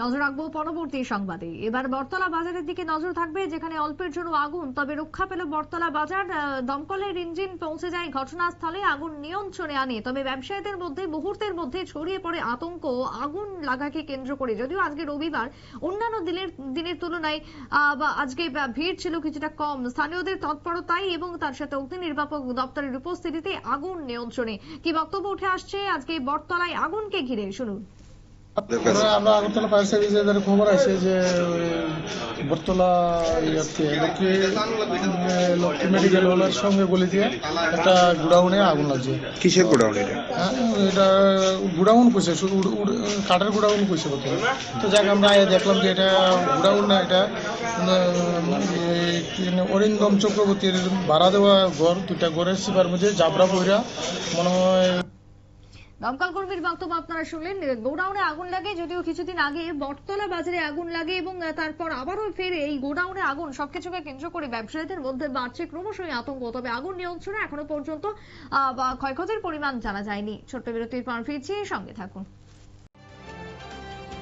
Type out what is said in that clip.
নজর রাখব পরবর্তী সংবাদে। এবার বটতলা বাজারের দিকে নজর থাকবে, যেখানে অল্পের জন্য আগুন, তবে রক্ষা পেল বটতলা বাজার। দমকলের ইঞ্জিন পৌঁছে যায় ঘটনাস্থলে, আগুন নিয়ন্ত্রণে আনে। তবে ব্যবসায়ীদের মধ্যে, মুহূর্তের মধ্যে ছড়িয়ে পড়ে আতঙ্ক আগুন লাগাকে কেন্দ্র করে। যদিও আজকে রবিবার, অন্যান্য দিনের দিনের তুলনায় আজকে ভিড় ছিল কিছুটা কম। স্থানীয়দের তৎপরতায় এবং তার সাথে অগ্নি নির্বাপক দপ্তরের উপস্থিতিতে আগুন নিয়ন্ত্রণে। কি বক্তব্য উঠে আসছে? আজকে বটতলায় আগুনকে ঘিরে। শুনুন। আমরা আমরা আগরতলা ফায়ার সার্ভিসের খবর আছে যে ইয়াতে লক্ষ্মী মেডিকেল হলের সঙ্গে গলি দিয়ে একটা গুডাউনে আগুন লাগছে কিসের গোডাউন এটা? হ্যাঁ, এটা গুডাউন কইছে শুধু কাঠের গুডাউন কইছে তো যাক আমরা দেখলাম যে এটা গুডাউন না এটা অরিন্দম চক্রবর্তীর ভাড়া দেওয়া ঘর দুইটা ঘরের সিপার মধ্যে জাবরা বইরা মনে হয় দমকল কর্মীর বক্তব্য আপনারা শুনলেন। গোডাউনে আগুন লাগে, যদিও কিছুদিন আগে বটতলা বাজারে আগুন লাগে এবং তারপর আবারও ফের এই গোডাউনে আগুন সবকিছুকে কেন্দ্র করে ব্যবসায়ীদের মধ্যে বাড়ছে ক্রমশই আতঙ্ক। তবে আগুন নিয়ন্ত্রণে এখনও পর্যন্ত ক্ষয়ক্ষতির পরিমাণ জানা যায়নি। ছোট্ট বিরতির পর ফিরছি, সঙ্গে থাকুন।